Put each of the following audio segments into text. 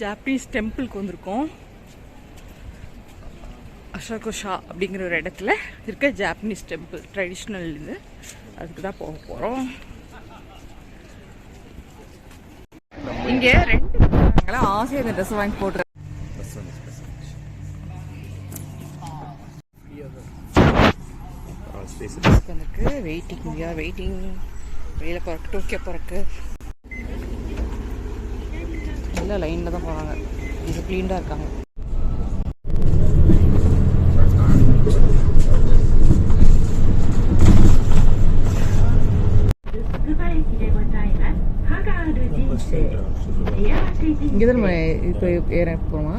Japanese டெம்பிளுக்கு வந்திருக்கோம். அசோகோஷா அப்படிங்கிற ஒரு இடத்துல இருக்க ஜாப்பனீஸ் டெம்பிள் ட்ரெடிஷ்னல் இது. அதுக்கு தான் போக போகிறோம் இங்கே ரெண்டு நாங்களா ஆசையாக இந்த ட்ரெஸ் வாங்கி போடுறேன் எனக்கு வெயிட்டிங் வெயிட்டிங் வெளியில் போகிறக்கு டோக்கியோ போகிறக்கு எல்லாம் லைனில் தான் போகிறாங்க டிசிப்ளீன்டாக இருக்காங்க. இங்கே தான் நம்ம இப்போ ஏற போகிறோமா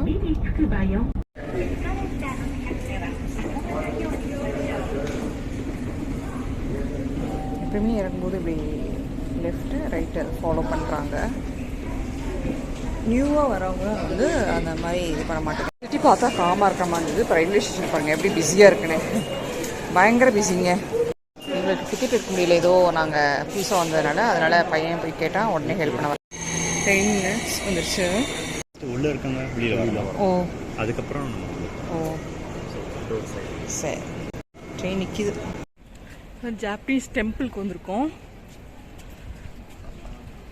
எப்பயுமே இறங்கும்போது இப்படி லெஃப்ட்டு ரைட்டு ஃபாலோ பண்ணுறாங்க நியூவாக வரவங்க வந்து அந்த மாதிரி இது பண்ண மாட்டாங்க. சுற்றி பார்த்தா காமாக இருக்க மாதிரி இப்போ ரயில்வே ஸ்டேஷன் பாருங்கள் எப்படி பிஸியாக இருக்குன்னு. பயங்கர பிஸிங்க எங்களுக்கு டிக்கெட் எடுக்க முடியல. ஏதோ நாங்கள் புதுசாக வந்ததுனால அதனால் பையன் போய் கேட்டால் உடனே ஹெல்ப் பண்ண டென் மினிட்ஸ் வந்துருச்சு. உள்ள வெளியில வரலாம் ஓ. அதுக்கப்புறம் ஓ. சரி. ட்ரெயின் நிற்கிது ஜாப்பனீஸ் டெம்பிளுக்கு வந்திருக்கோம்.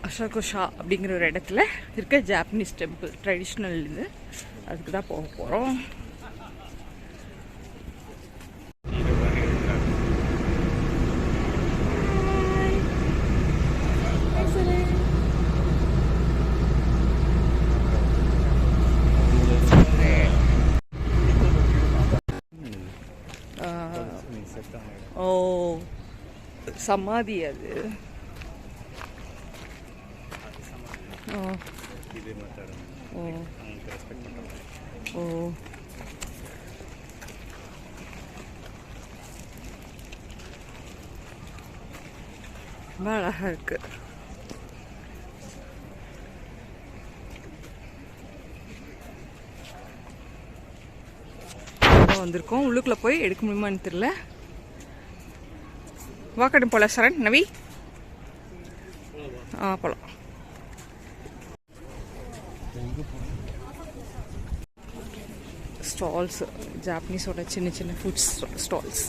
அசோகோஷா அப்படிங்கிற ஒரு இடத்துல இருக்க ஜாப்பனீஸ் டெம்பிள் ட்ரெடிஷ்னல் இது. அதுக்கு தான் போக போகிறோம் ஓ சமாதி அது ஓ இது மத்த இடம். ஓ அவங்களுக்கு respect பண்றாங்க. ஓ ரொம்ப அழகா இருக்கு வந்திருக்கோம் உள்ளுக்குள்ள போய் எடுக்க முடியுமான்னு தெரியல வாக்கட்டும் போல சரண் நவி ஆ போலாம் ஸ்டால்ஸ் ஜாப்பனீஸோட சின்ன சின்ன ஃபுட்ஸ் ஸ்டால்ஸ்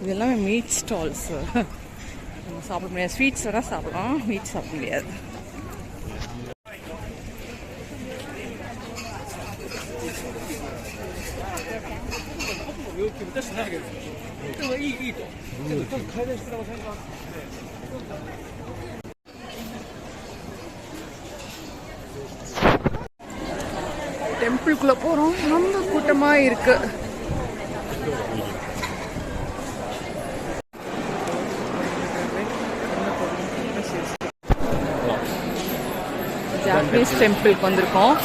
இது எல்லாமே மீட் ஸ்டால்ஸ் நம்ம சாப்பிட முடியாது ஸ்வீட்ஸ் வேணால் சாப்பிடலாம் மீட் சாப்பிட முடியாது டெம்பிள்குள்ளே போகிறோம் ரொம்ப கூட்டமாக இருக்கு ஜாப்பனீஸ் டெம்பிளுக்கு வந்திருக்கோம்.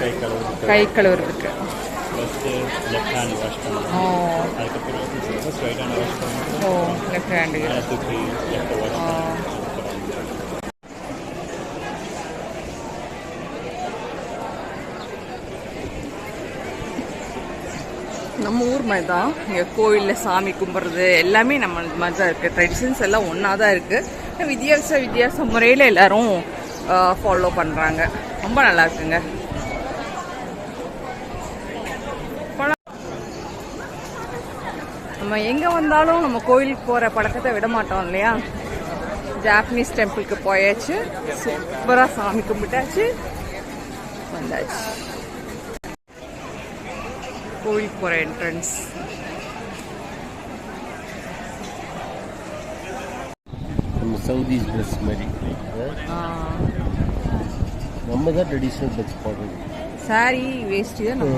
கை கழுவுறது. கை கழுவுறதுக்கு. ஓ. Left hand. நம்ம ஊர் மாதிரி தான் இங்கே கோயிலில் சாமி கும்பிட்றது எல்லாமே நம்ம இது மாதிரி தான் இருக்குது ட்ரெடிஷன்ஸ் எல்லாம் ஒன்றா தான் இருக்குது வித்தியாச வித்தியாச முறையில் எல்லாரும் ஃபாலோ பண்ணுறாங்க ரொம்ப நல்லா இருக்குங்க. நம்ம எங்கே வந்தாலும் நம்ம கோயிலுக்கு போகிற பழக்கத்தை விட மாட்டோம் இல்லையா? ஜாப்பனீஸ் டெம்பிளுக்கு போயாச்சு. சூப்பராக சாமி கும்பிட்டாச்சு. வந்தாச்சு. கோயிலுக்கு போகிற என்ட்ரன்ஸ் சவுதிஸ் ட்ரெஸ் மாதிரி. நம்ம தான் ட்ரெடிஷ்னல் ட்ரெஸ் போடுறோம் சாரி வேஷ்டி தான் நம்ம